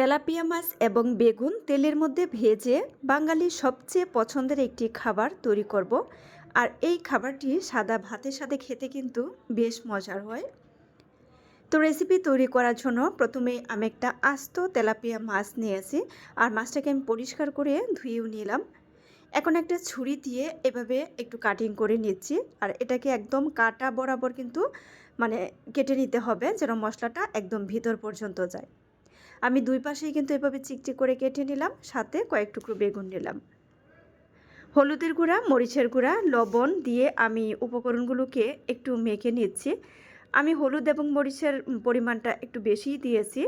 Tilapia মাছ এবং বেগুন তেলের মধ্যে ভেজে বাঙালির সবচেয়ে পছন্দের একটি খাবার তৈরি করব। আর এই খাবারটি সাদা ভাতের সাথে খেতে কিন্তু বেশ মজার হয়। তো রেসিপি তৈরি করার জন্য প্রথমে আমি একটা আস্ত তেলাপিয়া মাছ নিয়েছি আর মাছটাকে আমি পরিষ্কার করে ধুয়েও নিলাম। এখন একটা ছুরি দিয়ে এভাবে একটু কাটিং করে নিচ্ছি। আর এটাকে একদম কাটা বরাবর কিন্তু মানে কেটে নিতে হবে যেন মশলাটা একদম ভিতর পর্যন্ত যায়। আমি দুই পাশেই কিন্তু এভাবে চিকচিক করে কেটে নিলাম, সাথে কয়েক টুকরো বেগুন নিলাম। হলুদের গুঁড়া, মরিচের গুঁড়া, লবণ দিয়ে আমি উপকরণগুলোকে একটু মেখে নিচ্ছি। আমি হলুদ এবং মরিচের পরিমাণটা একটু বেশিই দিয়েছি।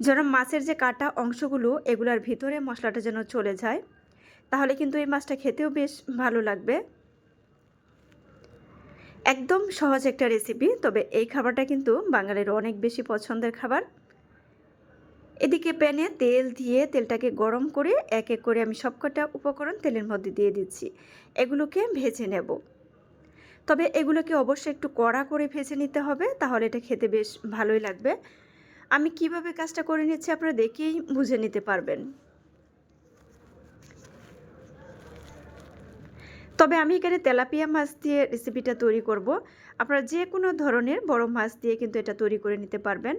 যেন মাছের যে কাটা অংশগুলো, এগুলার ভিতরে মশলাটা যেন চলে যায়, তাহলে কিন্তু এই মাছটা খেতেও বেশ ভালো লাগবে। একদম সহজ একটা রেসিপি, তবে এই খাবারটা কিন্তু বাঙালির অনেক বেশি পছন্দের খাবার। এদিকে প্যানে তেল দিয়ে তেলটাকে গরম করে এক এক করে আমি সবকটা উপকরণ তেলের মধ্যে দিয়ে দিচ্ছি। এগুলোকে ভেজে নেব। তবে এগুলোকে অবশ্যই একটু কড়া করে ভেজে নিতে হবে, তাহলে এটা খেতে বেশ ভালোই লাগবে। আমি কীভাবে কাজটা করে নিচ্ছি আপনারা দেখেই বুঝে নিতে পারবেন। তবে আমি এখানে তেলাপিয়া মাছ দিয়ে রেসিপিটা তৈরি করব। আপনারা যে কোনো ধরনের বড় মাছ দিয়ে কিন্তু এটা তৈরি করে নিতে পারবেন।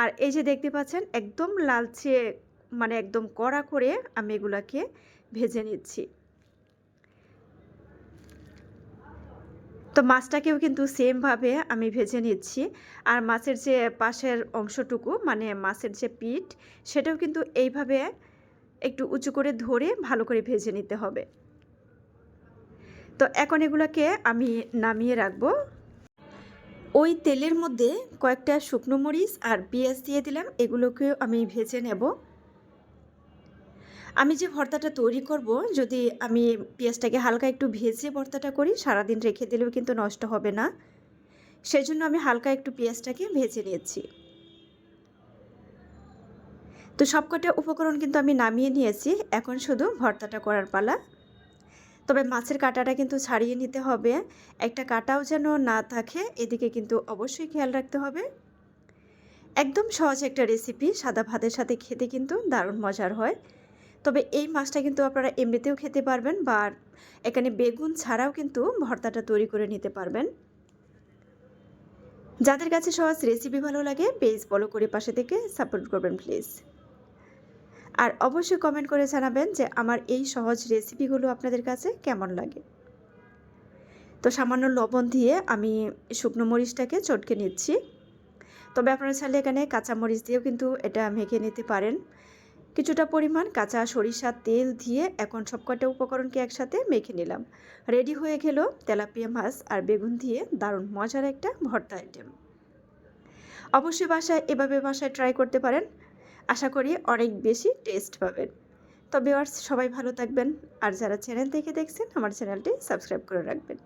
আর এই যে দেখতে পাচ্ছেন, একদম লালচে মানে একদম কড়া করে আমি এগুলাকে ভেজে নিচ্ছি। তো মাছটাকেও কিন্তু সেমভাবে আমি ভেজে নিচ্ছি। আর মাছের যে পাশের অংশটুকু মানে মাছের যে পিঠ, সেটাও কিন্তু এইভাবে একটু উঁচু করে ধরে ভালো করে ভেজে নিতে হবে। তো এখন এগুলোকে আমি নামিয়ে রাখব। ওই তেলের মধ্যে কয়েকটা শুকনো মরিচ আর পেঁয়াজ দিয়ে দিলাম, এগুলোকেও আমি ভেজে নেব। আমি যে ভর্তাটা তৈরি করব, যদি আমি পেঁয়াজটাকে হালকা একটু ভেজে ভর্তাটা করি, সারাদিন রেখে দিলেও কিন্তু নষ্ট হবে না। সেজন্য আমি হালকা একটু পেঁয়াজটাকে ভেজে নিয়েছি। তো সবকটা উপকরণ কিন্তু আমি নামিয়ে নিয়েছি, এখন শুধু ভর্তাটা করার পালা। তবে মাছের কাঁটাটা কিন্তু ছাড়িয়ে নিতে হবে। একটা কাটাও যেন না থাকে, এদিকে কিন্তু অবশ্যই খেয়াল রাখতে হবে। একদম সহজ একটা রেসিপি সাদা ভাতের সাথে খেতে কিন্তু দারুণ মজার হয়। তবে এই মাছটা কিন্তু আপনারা এমনিতেও খেতে পারবেন বা এখানে বেগুন ছাড়াও কিন্তু ভর্তাটা তৈরি করে নিতে পারবেন। যাদের কাছে সহজ রেসিপি ভালো লাগে পেজ ফলো করে পাশে থেকে সাপোর্ট করবেন প্লিজ আর অবশ্যই কমেন্ট করে জানাবেন যে আমার এই সহজ রেসিপিগুলো আপনাদের কাছে কেমন লাগে। তো সামান্য লবণ দিয়ে আমি শুকনো মরিচটাকে চটকে নিচ্ছি। তবে আপনারা চাইলে এখানে কাঁচা মরিচ দিয়েও কিন্তু এটা মেখে নিতে পারেন। কিছুটা পরিমাণ কাঁচা সরিষার তেল দিয়ে এখন সবকটা উপকরণকে একসাথে মেখে নিলাম। রেডি হয়ে গেল তেলাপিয়া মাছ আর বেগুন দিয়ে দারুণ মজার একটা ভর্তা আইটেম অবশ্যই বাসায় এভাবে বাসায় ট্রাই করতে পারেন। আশা করি অনেক বেশি টেস্ট পাবেন। তবে আর সবাই ভালো থাকবেন। আর যারা চ্যানেল থেকে দেখছেন, আমার চ্যানেলটি সাবস্ক্রাইব করে রাখবেন।